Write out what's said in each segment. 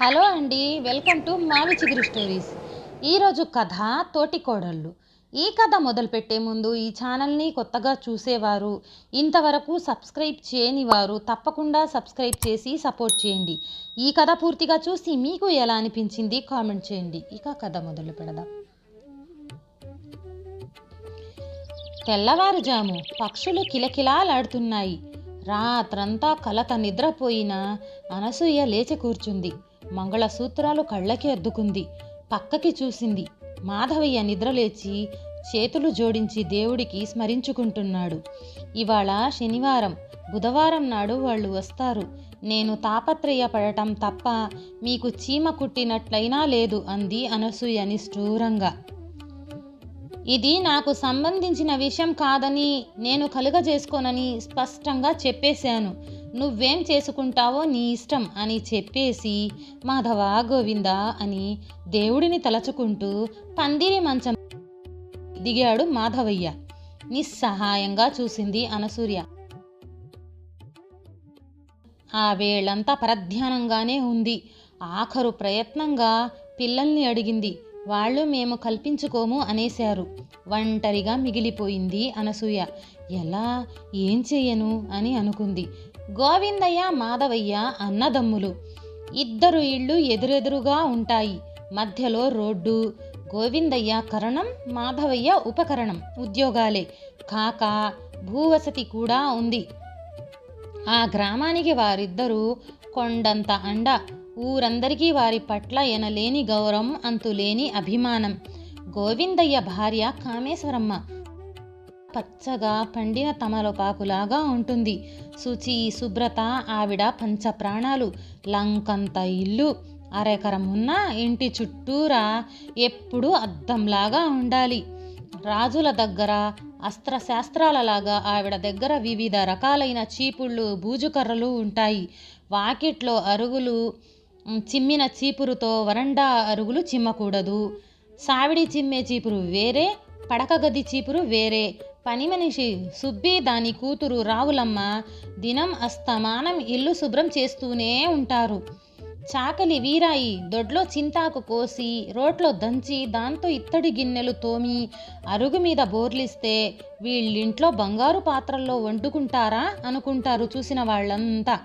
Hello అండి welcome to మావి చిగురు స్టోరీస్. ఈరోజు కథ తోటికోడళ్ళు ఈ కథ మొదలుపెట్టే ముందు ఈ ఛానల్ని కొత్తగా చూసేవారు ఇంతవరకు సబ్స్క్రైబ్ చేయని వారు తప్పకుండా సబ్స్క్రైబ్ చేసి సపోర్ట్ చేయండి. ఈ కథ పూర్తిగా చూసి మీకు ఎలా అనిపించింది కామెంట్ చేయండి. ఇక కథ మొదలు పెడదాం. తెల్లవారుజాము పక్షులు కిలకిలాలాడుతున్నాయి. రాత్రంతా కలత నిద్రపోయిన అనసూయ లేచి కూర్చుంది. మంగళసూత్రాలు కళ్ళకి అద్దుకుంది. పక్కకి చూసింది. మాధవయ్య నిద్రలేచి చేతులు జోడించి దేవుడికి స్మరించుకుంటున్నాడు. ఇవాళ శనివారం. బుధవారం నాడు వాళ్ళు వస్తారు. నేను తాపత్రయపడటం తప్ప మీకు చీమ కుట్టినట్లయినా లేదు అంది అనసూయ నిష్ఠూరంగా. ఇది నాకు సంబంధించిన విషయం కాదని నేను కలుగజేసుకోనని స్పష్టంగా చెప్పేశాను. నువ్వేం చేసుకుంటావో నీ ఇష్టం అని చెప్పేసి మాధవ గోవింద అని దేవుడిని తలచుకుంటూ పందిరి మంచం దిగాడు మాధవయ్య. నిస్సహాయంగా చూసింది అనసూయ. ఆ వేళంతా పరధ్యానంగానే ఉంది. ఆఖరు ప్రయత్నంగా పిల్లల్ని అడిగింది. వాళ్ళు మేము కల్పించుకోము అనేశారు. ఒంటరిగా మిగిలిపోయింది అనసూయ. ఎలా? ఏం చేయను అని అనుకుంది. గోవిందయ్య మాధవయ్య అన్నదమ్ములు. ఇద్దరు ఇళ్ళు ఎదురెదురుగా ఉంటాయి. మధ్యలో రోడ్డు గోవిందయ్య కరణం మాధవయ్య ఉపకరణం ఉద్యోగాలే. కాక భూవసతి కూడా ఉంది. ఆ గ్రామానికి వారిద్దరూ కొండంత అండ. ఊరందరికీ వారి పట్ల ఎనలేని గౌరవం అంతులేని అభిమానం. గోవిందయ్య భార్య కామేశ్వరమ్మ. పచ్చగా పండిన తమలపాకులాగా ఉంటుంది. శుచి శుభ్రత ఆవిడ పంచప్రాణాలు. లంకంత ఇల్లు. అరెకరం ఉన్న ఇంటి చుట్టూరా ఎప్పుడూ అద్దంలాగా ఉండాలి. రాజుల దగ్గర అస్త్రశాస్త్రాలలాగా ఆవిడ దగ్గర వివిధ రకాలైన చీపుళ్ళు బూజుకర్రలు ఉంటాయి. వాకిట్లో అరుగులు చిమ్మిన చీపురుతో వరండా అరుగులు చిమ్మకూడదు. సావిడి చిమ్మే చీపురు వేరే పడక గది చీపురు వేరే. పని మనిషి సుబ్బి దాని కూతురు రావులమ్మ దినం అస్తమానం ఇల్లు శుభ్రం చేస్తూనే ఉంటారు. చాకలి వీరాయి దొడ్లో చింతాకు కోసి రోట్లో దంచి దాంతో ఇత్తడి గిన్నెలు తోమి అరుగు మీద బోర్లిస్తే వీళ్ళింట్లో బంగారు పాత్రల్లో వండుకుంటారా అనుకుంటారు చూసిన వాళ్ళంతా.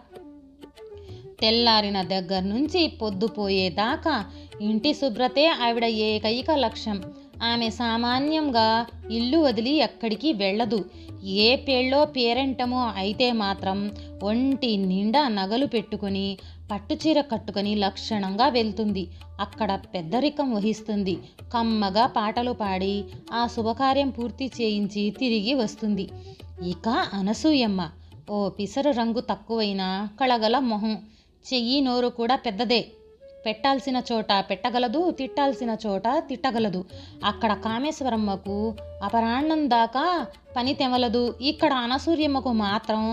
తెల్లారిన దగ్గర నుంచి పొద్దుపోయేదాకా ఇంటి శుభ్రతే ఆవిడ ఏకైక లక్ష్యం. ఆమె సామాన్యంగా ఇల్లు వదిలి ఎక్కడికి వెళ్ళదు. ఏ పేళ్ళో పేరెంటమో అయితే మాత్రం ఒంటి నిండా నగలు పెట్టుకొని పట్టుచీర కట్టుకొని లక్షణంగా వెళ్తుంది. అక్కడ పెద్దరికం వహిస్తుంది. కమ్మగా పాటలు పాడి ఆ శుభకార్యం పూర్తి చేయించి తిరిగి వస్తుంది. ఇక అనసూయమ్మ. ఓ పిసరు రంగు తక్కువైన కళగల మొహం. చెయ్యి నోరు కూడా పెద్దదే. పెట్టాల్సిన చోట పెట్టగలదు తిట్టాల్సిన చోట తిట్టగలదు. అక్కడ కామేశ్వరమ్మకు అపరాహ్నం దాకా పని తెమలదు. ఇక్కడ అనసూర్యమ్మకు మాత్రం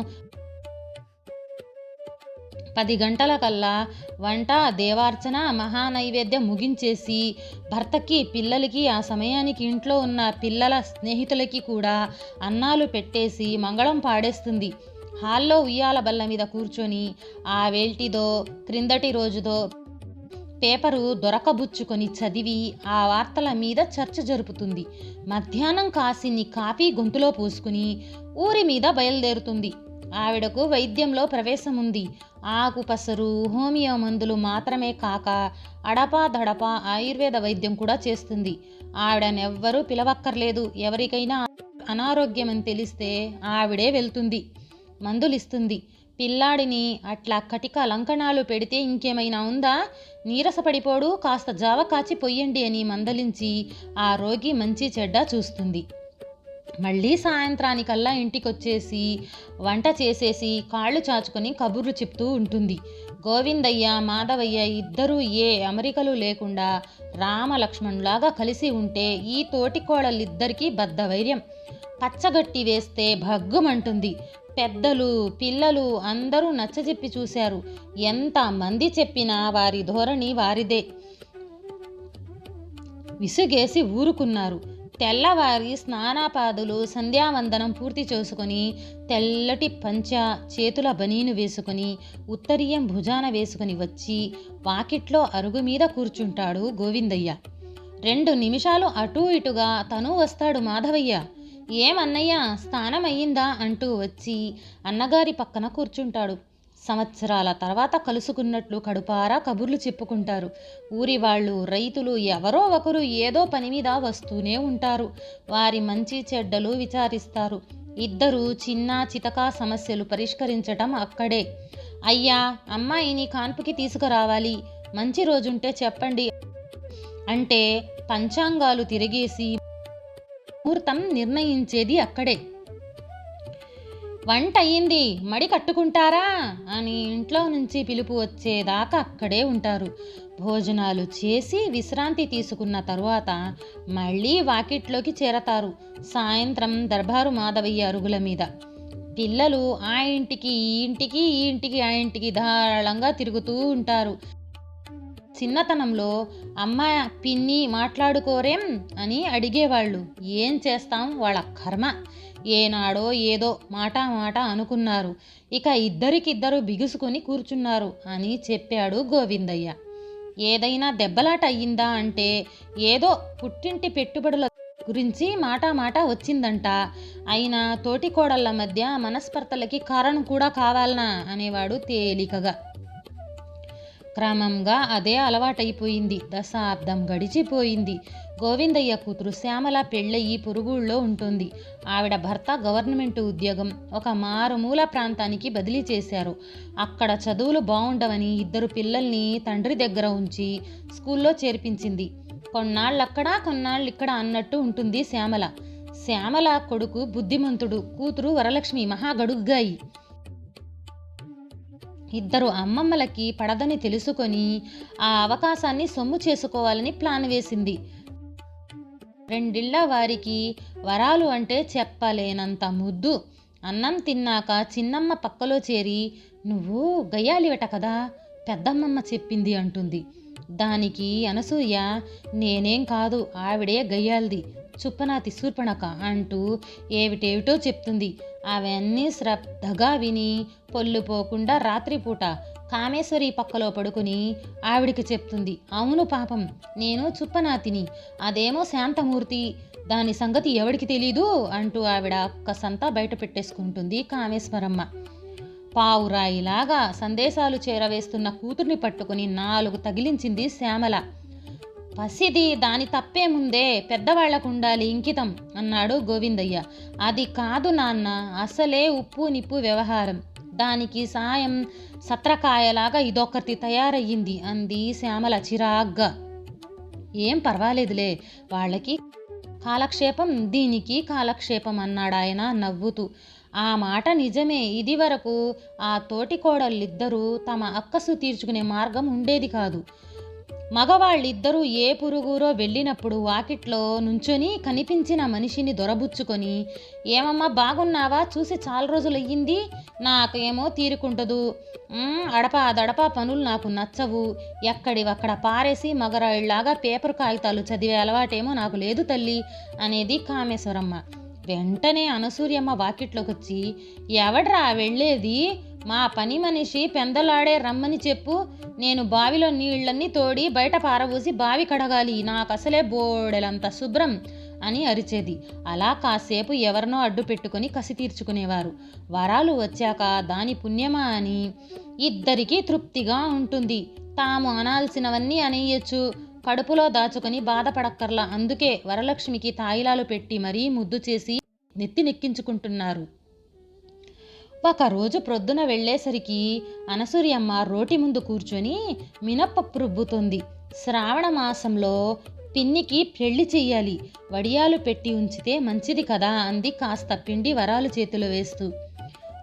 పది గంటల కల్లా వంట దేవార్చన మహానైవేద్యం ముగించేసి భర్తకి పిల్లలకి ఆ సమయానికి ఇంట్లో ఉన్న పిల్లల స్నేహితులకి కూడా అన్నాలు పెట్టేసి మంగళం పాడేస్తుంది. హాల్లో ఉయ్యాల బల్ల మీద కూర్చొని ఆ వేల్టిదో క్రిందటి రోజుదో పేపరు దొరకబుచ్చుకొని చదివి ఆ వార్తల మీద చర్చ జరుపుతుంది. మధ్యాహ్నం కాసిని కాఫీ గొంతులో పోసుకుని ఊరి మీద బయలుదేరుతుంది. ఆవిడకు వైద్యంలో ప్రవేశం ఉంది ఆకు పసరు హోమియో మందులు మాత్రమే కాక అడపా దడపా ఆయుర్వేద వైద్యం కూడా చేస్తుంది. ఆవిడనెవ్వరూ పిలవక్కర్లేదు. ఎవరికైనా అనారోగ్యం అని తెలిస్తే ఆవిడే వెళ్తుంది. మందులిస్తుంది. పిల్లాడిని అట్లా కటిక అలంకణాలు పెడితే ఇంకేమైనా ఉందా? నీరసపడిపోడు కాస్త జావ కాచి పొయ్యండి అని మందలించి ఆ రోగి మంచి చెడ్డ చూస్తుంది. మళ్ళీ సాయంత్రానికల్లా ఇంటికొచ్చేసి వంట చేసేసి కాళ్ళు చాచుకొని కబుర్లు చెప్తూ ఉంటుంది. గోవిందయ్య మాధవయ్య ఇద్దరూ ఏ అమరికలు లేకుండా రామలక్ష్మణులాగా కలిసి ఉంటే ఈ తోటి కోడలిద్దరికీ బద్ధవైర్యం. పచ్చగట్టి వేస్తే భగ్గుమంటుంది. పెద్దలు పిల్లలు అందరూ నచ్చజెప్పి చూశారు. ఎంత మంది చెప్పినా వారి ధోరణి వారిదే. విసుగేసి ఊరుకున్నారు. తెల్లవారి స్నానాపాదులు సంధ్యావందనం పూర్తి చేసుకొని తెల్లటి పంచ చేతుల బనీను వేసుకొని ఉత్తరీయం భుజాన వేసుకుని వచ్చి వాకిట్లో అరుగు మీద కూర్చుంటాడు గోవిందయ్య. రెండు నిమిషాలు అటూ ఇటుగా తను వస్తాడు మాధవయ్య. ఏమన్నయ్య స్నానం అయ్యిందా అంటూ వచ్చి అన్నగారి పక్కన కూర్చుంటాడు. సంవత్సరాల తర్వాత కలుసుకున్నట్లు కడుపారా కబుర్లు చెప్పుకుంటారు. ఊరి వాళ్ళు రైతులు ఎవరో ఒకరు ఏదో పని మీద వస్తూనే ఉంటారు. వారి మంచి చెడ్డలు విచారిస్తారు. ఇద్దరు చిన్న చితకా సమస్యలు పరిష్కరించటం అక్కడే. అయ్యా అమ్మాయిని కాన్పుకి తీసుకురావాలి. మంచి రోజుంటే చెప్పండి. అంటే పంచాంగాలు తిరిగేసి ముహూర్తం నిర్ణయించేది అక్కడే. వంట అయ్యింది మడి కట్టుకుంటారా? అని ఇంట్లో నుంచి పిలుపు వచ్చేదాకా అక్కడే ఉంటారు. భోజనాలు చేసి విశ్రాంతి తీసుకున్న తరువాత మళ్ళీ వాకిట్లోకి చేరతారు. సాయంత్రం దర్బారు మాధవయ్య అరుగుల మీద. పిల్లలు ఆ ఇంటికి ఈ ఇంటికి ఈ ఇంటికి ఆ ఇంటికి ధారాళంగా తిరుగుతూ ఉంటారు. చిన్నతనంలో అమ్మ పిన్ని మాట్లాడుకోరేం అని అడిగేవాళ్ళు. ఏం చేస్తాం వాళ్ళ కర్మ? ఏనాడో ఏదో మాట మాట అనుకున్నారు. ఇక ఇద్దరికిద్దరు బిగుసుకొని కూర్చున్నారు అని చెప్పాడు గోవిందయ్య. ఏదైనా దెబ్బలాట అయ్యిందా అంటే ఏదో పుట్టింటి పెట్టుబడుల గురించి మాట మాట వచ్చిందంట. అయినా తోటికోడళ్ళ మధ్య మనస్పర్ధలకి కారణం కూడా కావాలనా? అనేవాడు తేలికగా. క్రమంగా అదే అలవాటైపోయింది. దశాబ్దం గడిచిపోయింది. గోవిందయ్య కూతురు శ్యామల పెళ్ళయి పురుగుళ్ళో ఉంటుంది. ఆవిడ భర్త గవర్నమెంట్ ఉద్యోగం. ఒక మారుమూల ప్రాంతానికి బదిలీ చేశారు. అక్కడ చదువులు బాగుండవని ఇద్దరు పిల్లల్ని తండ్రి దగ్గర ఉంచి స్కూల్లో చేర్పించింది. కొన్నాళ్ళక్కడ కొన్నాళ్ళు ఇక్కడ అన్నట్టు ఉంటుంది శ్యామల. శ్యామల కొడుకు బుద్ధిమంతుడు కూతురు వరలక్ష్మి మహాగడుగ్గాయి. ఇద్దరు అమ్మమ్మలకి పడదని తెలుసుకొని ఆ అవకాశాన్ని సొమ్ము చేసుకోవాలని ప్లాన్ వేసింది. రెండిళ్ళ వారికి వరాలు అంటే చెప్పలేనంత ముద్దు. అన్నం తిన్నాక చిన్నమ్మ పక్కలో చేరి నువ్వు గయ్యాలివట కదా? పెద్దమ్మమ్మ చెప్పింది అంటుంది. దానికి అనసూయ నేనేం కాదు ఆవిడే గయ్యాల్ది చుప్పనాతి శూర్పణక అంటూ ఏమిటేమిటో చెప్తుంది. అవన్నీ శ్రద్ధగా విని పొల్లుపోకుండా రాత్రిపూట కామేశ్వరి పక్కలో పడుకుని ఆవిడికి చెప్తుంది. అవును పాపం నేను చుప్పనాతిని అదేమో శాంతమూర్తి దాని సంగతి ఎవడికి తెలీదు అంటూ ఆవిడ ఒక్కసంతా బయట పెట్టేసుకుంటుంది కామేశ్వరమ్మ. పావురాయిలాగా సందేశాలు చేరవేస్తున్న కూతుర్ని పట్టుకుని నాలుగు తగిలించింది శ్యామల. పసిది దాని తప్పేముందే పెద్దవాళ్ళకు ఉండాలి ఇంకితం అన్నాడు గోవిందయ్య. అది కాదు నాన్న అసలే ఉప్పు నిప్పు వ్యవహారం. దానికి సాయం సత్రకాయలాగా ఇదొకటి తయారయ్యింది అంది శ్యామల చిరాగ్గా. ఏం పర్వాలేదులే వాళ్ళకి కాలక్షేపం దీనికి కాలక్షేపం అన్నాడాయన నవ్వుతూ. ఆ మాట నిజమే ఇది వరకు ఆ తోటి కోడళ్ళిద్దరూ తమ అక్కసు తీర్చుకునే మార్గం ఉండేది కాదు. మగవాళ్ళిద్దరూ ఏ పురుగురో వెళ్ళినప్పుడు వాకిట్లో నుంచొని కనిపించిన మనిషిని దొరబుచ్చుకొని ఏమమ్మా బాగున్నావా? చూసి చాలా రోజులు అయ్యింది నాకేమో తీరుకుంటదు. అడపా దడపా పనులు నాకు నచ్చవు. ఎక్కడివక్కడ పారేసి మగరాళ్ళలాగా పేపర్ కాగితాలు చదివే అలవాటేమో నాకు లేదు తల్లి అనేది కామేశ్వరమ్మ. వెంటనే అనసూయమ్మ వాకిట్లోకి వచ్చి ఎవడ్రా వెళ్ళేది? మా పని మనిషి పెందలాడే రమ్మని చెప్పు. నేను బావిలో నీళ్ళన్నీ తోడి బయట పారబోసి బావి కడగాలి. నాకు అసలే బోడెలంత శుభ్రం అని అరిచేది. అలా కాసేపు ఎవరినో అడ్డు పెట్టుకొని కసి తీర్చుకునేవారు. వరాలు వచ్చాక దాని పుణ్యమా అని? ఇద్దరికీ తృప్తిగా ఉంటుంది. తాము అనాల్సినవన్నీ అనేయచ్చు. కడుపులో దాచుకొని బాధపడక్కర్లా. అందుకే వరలక్ష్మికి తాయిలాలు పెట్టి మరీ ముద్దు చేసి నెత్తి నెక్కించుకుంటున్నారు. ఒకరోజు ప్రొద్దున వెళ్ళేసరికి అనసూయమ్మ రోటి ముందు కూర్చొని మినప్పప్పు రుబ్బుతుంది. శ్రావణ మాసంలో పిన్నికి పెళ్ళి చెయ్యాలి. వడియాలు పెట్టి ఉంచితే మంచిది కదా అంది కాస్త పిండి వరాలు చేతిలో వేస్తూ.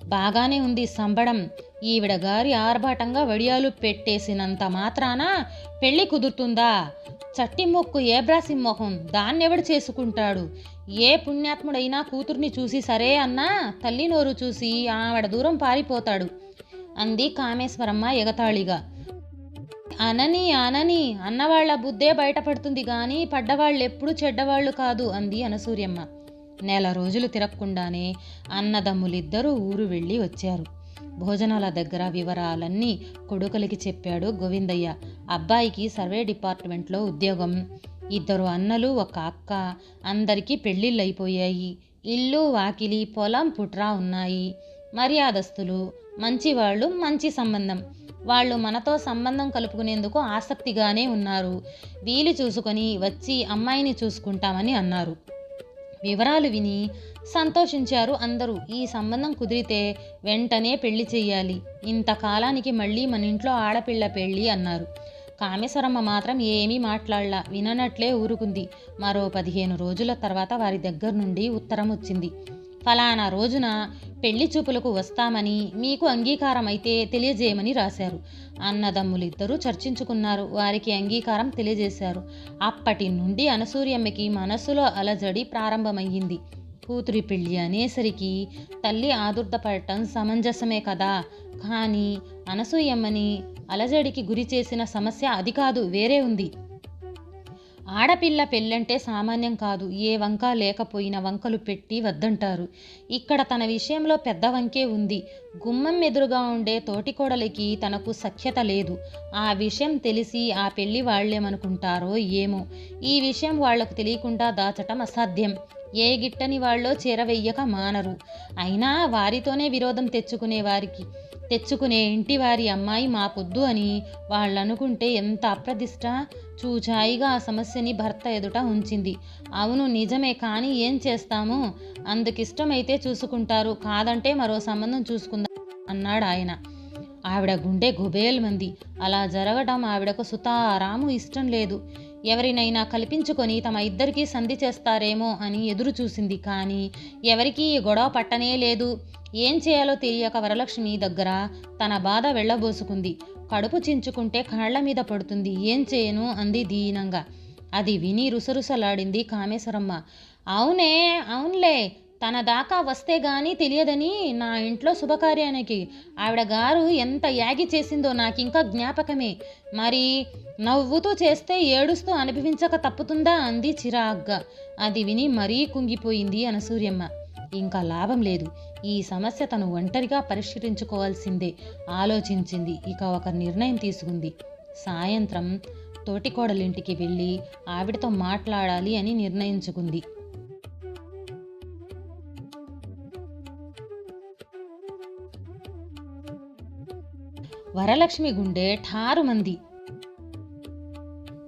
బాగానే ఉంది సంబడం. ఈవిడ గారి ఆర్భాటంగా వడియాలు పెట్టేసినంత మాత్రాన పెళ్ళి కుదురుతుందా? చట్టి మొక్కు ఏబ్రాసి మొహం? దాన్నెవడు చేసుకుంటాడు? ఏ పుణ్యాత్ముడైనా కూతుర్ని చూసి సరే అన్నా తల్లి నోరు చూసి ఆవిడ దూరం పారిపోతాడు అంది కామేశ్వరమ్మ ఎగతాళిగా. అనని అనని అన్నవాళ్ళ బుద్ధే బయటపడుతుంది కానీ పడ్డవాళ్ళు ఎప్పుడు చెడ్డవాళ్ళు కాదు అంది అనసూయమ్మ. నెల రోజులు తిరగకుండానే అన్నదమ్ములిద్దరూ ఊరు వెళ్ళి వచ్చారు. భోజనాల దగ్గర వివరాలన్నీ కొడుకులకి చెప్పాడు గోవిందయ్య. అబ్బాయికి సర్వే డిపార్ట్మెంట్లో ఉద్యోగం. ఇద్దరు అన్నలు ఒక అక్క. అందరికీ పెళ్ళిళ్ళు అయిపోయాయి ఇల్లు వాకిలి పొలం పుట్రా ఉన్నాయి. మర్యాదస్తులు. మంచివాళ్ళు మంచి సంబంధం. వాళ్ళు మనతో సంబంధం కలుపుకునేందుకు ఆసక్తిగానే ఉన్నారు. వీలు చూసుకొని వచ్చి అమ్మాయిని చూసుకుంటామని అన్నారు. వివరాలు విని సంతోషించారు అందరూ. ఈ సంబంధం కుదిరితే వెంటనే పెళ్ళి చెయ్యాలి. ఇంతకాలానికి మళ్ళీ మన ఇంట్లో ఆడపిల్ల పెళ్ళి అన్నారు. కామేశ్వరమ్మ మాత్రం ఏమీ మాట్లాడలా. విననట్లే ఊరుకుంది. మరో పదిహేను రోజుల తర్వాత వారి దగ్గర నుండి ఉత్తరం వచ్చింది. ఫలానా రోజున పెళ్ళి చూపులకు వస్తామని మీకు అంగీకారం అయితే తెలియజేయమని రాశారు. అన్నదమ్ములిద్దరూ చర్చించుకున్నారు. వారికి అంగీకారం తెలియజేశారు. అప్పటి నుండి అనసూయమ్మకి మనసులో అలజడి ప్రారంభమయ్యింది. కూతురి పెళ్ళి అనేసరికి తల్లి ఆదుర్దపడటం సమంజసమే కదా. కానీ అనసూయమ్మని అలజడికి గురి చేసిన సమస్య అది కాదు వేరే ఉంది. ఆడపిల్ల పెళ్ళంటే సామాన్యం కాదు. ఏ వంక లేకపోయిన వంకలు పెట్టి వద్దంటారు. ఇక్కడ తన విషయంలో పెద్ద వంకే ఉంది. గుమ్మం ఎదురుగా ఉండే తోటికోడలికి తనకు సఖ్యత లేదు. ఆ విషయం తెలిసి ఆ పెళ్ళి వాళ్ళేమనుకుంటారో ఏమో. ఈ విషయం వాళ్ళకు తెలియకుండా దాచటం అసాధ్యం. ఏ గిట్టని వాళ్ళో చేరవెయ్యక మానరు. అయినా వారితోనే విరోధం తెచ్చుకునే వారికి తెచ్చుకునే ఇంటి వారి అమ్మాయి మాకొద్దు అని వాళ్ళనుకుంటే ఎంత అప్రదిష్ట? చూచాయిగా ఆ సమస్యని భర్త ఎదుట ఉంచింది. అవును నిజమే కానీ ఏం చేస్తాము? అందుకిష్టమైతే చూసుకుంటారు కాదంటే మరో సంబంధం చూసుకుందాం అన్నాడు ఆయన. ఆవిడ గుండె గుబేల్మంది. అలా జరగడం ఆవిడకు సుతారాము ఇష్టం లేదు. ఎవరినైనా కల్పించుకొని తమ ఇద్దరికీ సంధి చేస్తారేమో అని ఎదురు చూసింది కానీ ఎవరికీ ఈ గొడవ పట్టనే లేదు. ఏం చేయాలో తెలియక వరలక్ష్మి దగ్గర తన బాధ వెళ్ళబోసుకుంది. కడుపు చించుకుంటే కాళ్ళ మీద పడుతుంది. ఏం చేయను? అంది దీనంగా. అది విని రుసరుసలాడింది కామేశ్వరమ్మ. అవునే అవునులే. తన దాకా వస్తే గాని తెలియదని నా ఇంట్లో శుభకార్యానికి ఆవిడ గారు ఎంత యాగి చేసిందో నాకు ఇంకా జ్ఞాపకమే. మరి నవ్వుతూ చేస్తే ఏడుస్తూ అనుభవించక తప్పుతుందా? అంది చిరాగ్గా. అది విని మరీ కుంగిపోయింది అనసూయమ్మ. ఇంకా లాభం లేదు. ఈ సమస్య తను ఒంటరిగా పరిష్కరించుకోవాల్సిందే. ఆలోచించింది. ఇక ఒక నిర్ణయం తీసుకుంది. సాయంత్రం తోటికోడలింటికి వెళ్ళి ఆవిడతో మాట్లాడాలి అని నిర్ణయించుకుంది. వరలక్ష్మి గుండె ఠారు మంది.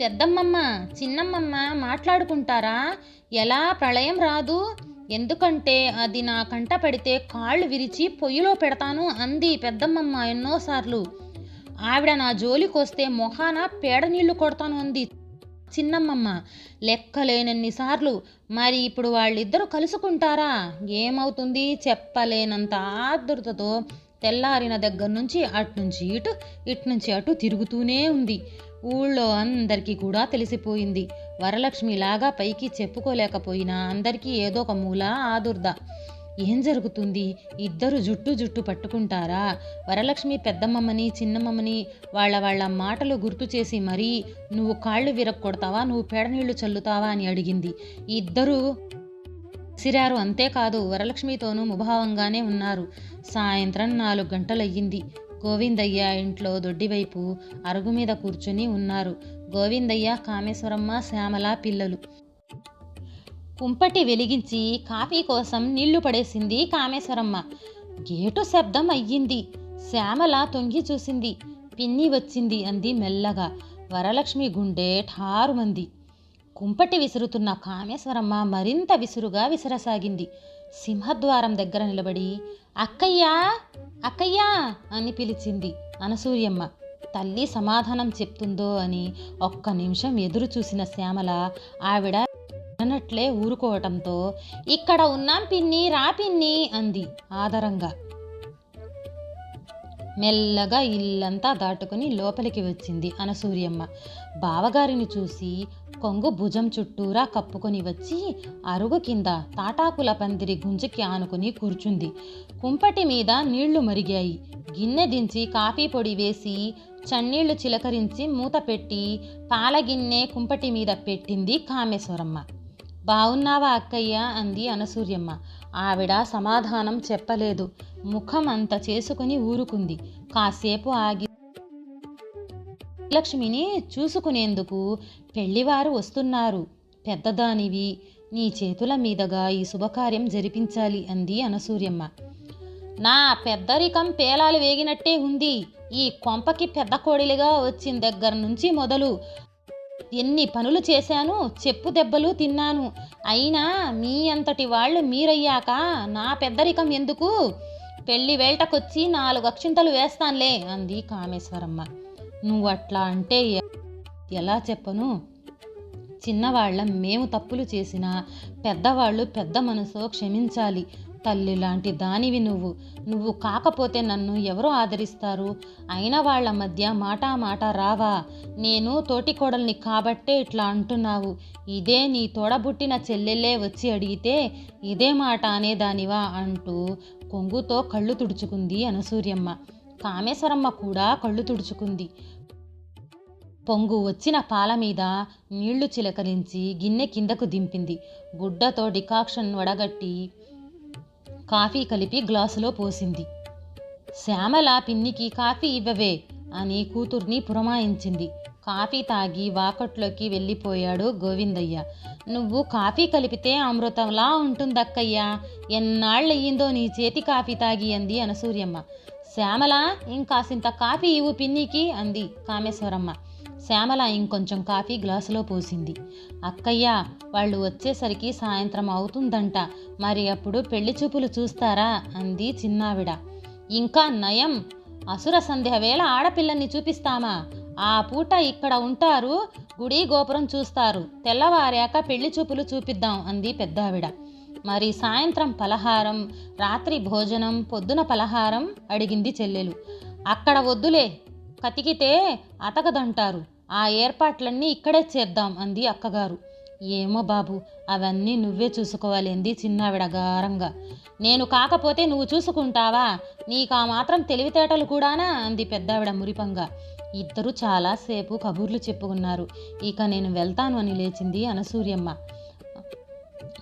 పెద్దమ్మమ్మ చిన్నమ్మమ్మ మాట్లాడుకుంటారా? ఎలా? ప్రళయం రాదు? ఎందుకంటే అది నా కంట పడితే కాళ్ళు విరిచి పొయ్యిలో పెడతాను అంది పెద్దమ్మమ్మ ఎన్నోసార్లు. ఆవిడ నా జోలికొస్తే మొహాన పేడ నీళ్ళు కొడతాను అంది చిన్నమ్మమ్మ. లెక్కలేనన్నిసార్లు మరి ఇప్పుడు వాళ్ళిద్దరూ కలుసుకుంటారా? ఏమవుతుంది? చెప్పలేనంత ఆదుర్తతో తెల్లారిన దగ్గర నుంచి అటు నుంచి ఇటు ఇటు నుంచి అటు తిరుగుతూనే ఉంది. ఊళ్ళో అందరికీ కూడా తెలిసిపోయింది. వరలక్ష్మిలాగా పైకి చెప్పుకోలేకపోయినా అందరికీ ఏదో ఒక మూల ఆదుర్ద. ఏం జరుగుతుంది? ఇద్దరు జుట్టు జుట్టు పట్టుకుంటారా? వరలక్ష్మి పెద్దమ్మమ్మని చిన్నమ్మని వాళ్ళ వాళ్ళ మాటలు గుర్తు చేసి మరీ నువ్వు కాళ్ళు విరక్కొడతావా? నువ్వు పేడనీళ్ళు చల్లుతావా? అని అడిగింది. ఇద్దరూ సిరారు అంతేకాదు వరలక్ష్మితోనూ ముభావంగానే ఉన్నారు. సాయంత్రం నాలుగు గంటలయ్యింది. గోవిందయ్య ఇంట్లో దొడ్డివైపు అరుగు మీద కూర్చుని ఉన్నారు. గోవిందయ్య కామేశ్వరమ్మ శ్యామల పిల్లలు. కుంపటి వెలిగించి కాఫీ కోసం నీళ్ళు పడేసింది కామేశ్వరమ్మ. గేటు శబ్దం అయ్యింది. శ్యామల తొంగి చూసింది. పిన్ని వచ్చింది అంది మెల్లగా. వరలక్ష్మి గుండె ఠారుమంది. కుంపటి విసురుతున్న కామేశ్వరమ్మ మరింత విసురుగా విసరసాగింది. సింహద్వారం దగ్గర నిలబడి అక్కయ్యా అక్కయ్యా అని పిలిచింది అనసూయమ్మ. తల్లి సమాధానం చెప్తుందో అని ఒక్క నిమిషం ఎదురు చూసిన శ్యామల ఆవిడ అన్నట్లే ఊరుకోవటంతో ఇక్కడ ఉన్నాం పిన్ని రా పిన్ని అంది ఆదరంగా. మెల్లగా ఇల్లంతా దాటుకుని లోపలికి వచ్చింది అనసూయమ్మ. బావగారిని చూసి కొంగు భుజం చుట్టూరా కప్పుకొని వచ్చి అరుగు కింద తాటాకుల పందిరి గుంజకి ఆనుకుని కూర్చుంది. కుంపటి మీద నీళ్ళు మరిగాయి. గిన్నె దించి కాఫీ పొడి వేసి చన్నీళ్ళు చిలకరించి మూత పెట్టి పాలగిన్నె కుంపటి మీద పెట్టింది కామేశ్వరమ్మ. బావున్నావా అక్కయ్య అంది అనసూర్యమ్మ ఆవిడ సమాధానం చెప్పలేదు. ముఖం అంత చేసుకుని ఊరుకుంది. కాసేపు ఆగి లక్ష్మిని చూసుకునేందుకు పెళ్ళివారు వస్తున్నారు. పెద్దదానివి నీ చేతుల మీదుగా ఈ శుభకార్యం జరిపించాలి అంది అనసూయమ్మ. నా పెద్దరికం పేలాలు వేగినట్టే ఉంది. ఈ కొంపకి పెద్ద కోడిలిగా వచ్చిన దగ్గర నుంచి మొదలు ఎన్ని పనులు చేశాను చెప్పు దెబ్బలు తిన్నాను. అయినా మీ అంతటి వాళ్ళు మీరయ్యాక నా పెద్దరికం ఎందుకు? పెళ్ళి వేటకొచ్చి నాలుగు అక్షింతలు వేస్తానులే అంది కామేశ్వరమ్మ. నువ్వు అట్లా అంటే ఎలా చెప్పను? చిన్నవాళ్ళం మేము తప్పులు చేసినా పెద్దవాళ్ళు పెద్ద మనసు క్షమించాలి. తల్లి లాంటి దానివి నువ్వు. నువ్వు కాకపోతే నన్ను ఎవరు ఆదరిస్తారు? అయిన వాళ్ళ మధ్య మాటా మాట రావా? నేను తోటికోడల్ని కాబట్టే ఇట్లా అంటున్నావు. ఇదే నీ తోడబుట్టిన చెల్లెళ్ళే వచ్చి అడిగితే ఇదే మాట అనేదానివా అంటూ కొంగుతో కళ్ళు తుడుచుకుంది అనసూయమ్మ. కామేశ్వరమ్మ కూడా కళ్ళు తుడుచుకుంది. పొంగు వచ్చిన పాల మీద నీళ్ళు చిలకరించి గిన్నె కిందకు దింపింది. గుడ్డతో డికాక్షన్ వడగట్టి కాఫీ కలిపి గ్లాసులో పోసింది. శ్యామల పిన్నికి కాఫీ ఇవ్వవే అని కూతుర్ని పురమాయించింది. కాఫీ తాగి వాకట్లోకి వెళ్ళిపోయాడు గోవిందయ్య. నువ్వు కాఫీ కలిపితే అమృతంలా ఉంటుందక్కయ్యా. ఎన్నాళ్ళయ్యిందో నీ చేతి కాఫీ తాగి అంది అనసూయమ్మ. శ్యామల ఇంకాసింత కాఫీ ఇవ్వు పిన్నికి అంది కామేశ్వరమ్మ. శ్యామల ఇంకొంచెం కాఫీ గ్లాసులో పోసింది. అక్కయ్య వాళ్ళు వచ్చేసరికి సాయంత్రం అవుతుందంట. మరి అప్పుడు పెళ్ళి చూపులు చూస్తారా? అంది చిన్నావిడ. ఇంకా నయం. అసుర సంధ్య వేళ ఆడపిల్లల్ని చూపిస్తామా? ఆ పూట ఇక్కడ ఉంటారు గుడి గోపురం చూస్తారు. తెల్లవారాక పెళ్ళి చూపులు చూపిద్దాం అంది పెద్దావిడ. మరి సాయంత్రం పలహారం రాత్రి భోజనం పొద్దున పలహారం? అడిగింది చెల్లెలు. అక్కడ వద్దులే కతికితే అతకదంటారు. ఆ ఏర్పాట్లన్నీ ఇక్కడే చేద్దాం అంది అక్కగారు. ఏమో బాబు అవన్నీ నువ్వే చూసుకోవాలింది చిన్నావిడ గారంగా. నేను కాకపోతే నువ్వు చూసుకుంటావా? నీకు ఆ మాత్రం తెలివితేటలు కూడానా? అంది పెద్దావిడ మురిపంగా. ఇద్దరు చాలాసేపు కబుర్లు చెప్పుకున్నారు. ఇక నేను వెళ్తాను అని లేచింది అనసూయమ్మ.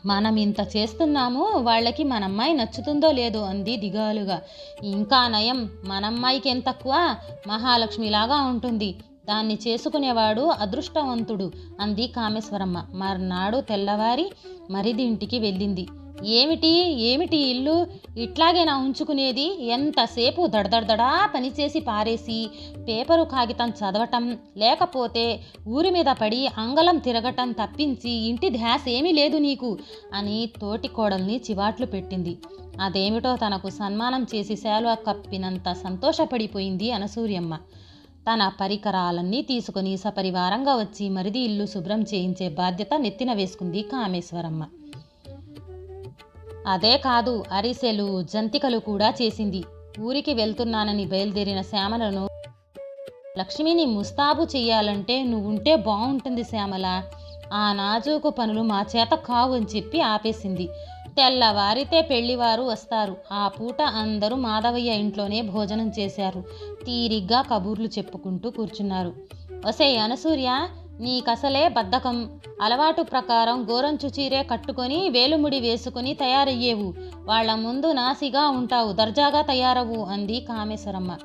మనం ఇంత చేస్తున్నాము వాళ్ళకి మన అమ్మాయి నచ్చుతుందో లేదో అంది దిగాలుగా. ఇంకా నయం మన అమ్మాయికి ఎంత తక్కువ? మహాలక్ష్మిలాగా ఉంటుంది. దాన్ని చేసుకునేవాడు అదృష్టవంతుడు అంది కామేశ్వరమ్మ. మర్నాడు తెల్లవారి మరిది ఇంటికి వెళ్ళింది. ఏమిటి? ఏమిటి ఇల్లు? ఇట్లాగేనా ఉంచుకునేది? ఎంతసేపు దడదడదడా పనిచేసి పారేసి పేపరు కాగితం చదవటం లేకపోతే ఊరి మీద పడి అంగళం తిరగటం తప్పించి ఇంటి ధ్యాస ఏమీ లేదు నీకు అని తోటి కోడల్ని చివాట్లు పెట్టింది. అదేమిటో తనకు సన్మానం చేసి శాలువా కప్పినంత సంతోషపడిపోయింది అనసూయమ్మ. తన పరికరాలన్నీ తీసుకుని సపరివారంగా వచ్చి మరిది ఇల్లు శుభ్రం చేయించే బాధ్యత నెత్తిన వేసుకుంది కామేశ్వరమ్మ. అదే కాదు అరిసెలు జంతికలు కూడా చేసింది. ఊరికి వెళ్తున్నానని బయలుదేరిన శ్యామలను లక్ష్మిని ముస్తాబు చెయ్యాలంటే నువ్వుంటే బాగుంటుంది శ్యామల. ఆ నాజూకు పనులు మా చేత కావు అని చెప్పి ఆపేసింది. తెల్లవారితే పెళ్ళివారు వస్తారు. ఆ పూట అందరూ మాధవయ్య ఇంట్లోనే భోజనం చేశారు. తీరిగ్గా కబూర్లు చెప్పుకుంటూ కూర్చున్నారు. ఒసే అనసూర్య నీకసలే బద్ధకం. అలవాటు ప్రకారం గోరంచు చీరే కట్టుకొని వేలుముడి వేసుకుని తయారయ్యేవు. వాళ్ళ ముందు నాసిగా ఉంటావు దర్జాగా తయారవు అంది కామేశ్వరమ్మ.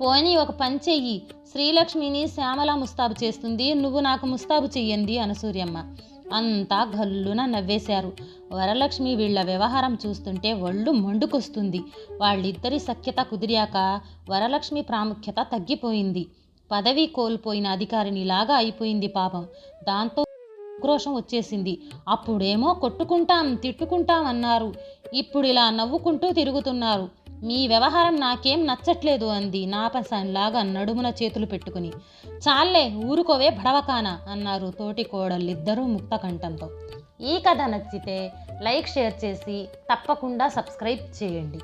పోని ఒక పని చెయ్యి. శ్రీలక్ష్మిని శ్యామల ముస్తాబు చేస్తుంది నువ్వు నాకు ముస్తాబు చెయ్యంది అనసూర్యమ్మ. అంతా గల్లున నవ్వేశారు. వరలక్ష్మి వీళ్ళ వ్యవహారం చూస్తుంటే ఒళ్ళు మండుకొస్తుంది. వాళ్ళిద్దరి సఖ్యత కుదిరాక వరలక్ష్మి ప్రాముఖ్యత తగ్గిపోయింది. పదవి కోల్పోయిన అధికారినిలాగా అయిపోయింది పాపం. దాంతో ఆక్రోషం వచ్చేసింది. అప్పుడేమో కొట్టుకుంటాం తిట్టుకుంటాం అన్నారు. ఇప్పుడు ఇలా నవ్వుకుంటూ తిరుగుతున్నారు. మీ వ్యవహారం నాకేం నచ్చట్లేదు అంది నాపసంలాగా నడుమున చేతులు పెట్టుకుని. చాలే ఊరుకోవే భడవకానా అన్నారు తోటి కోడళ్ళిద్దరూ ముక్త కంఠంతో ఈ కథ నచ్చితే లైక్ షేర్ చేసి తప్పకుండా సబ్స్క్రైబ్ చేయండి.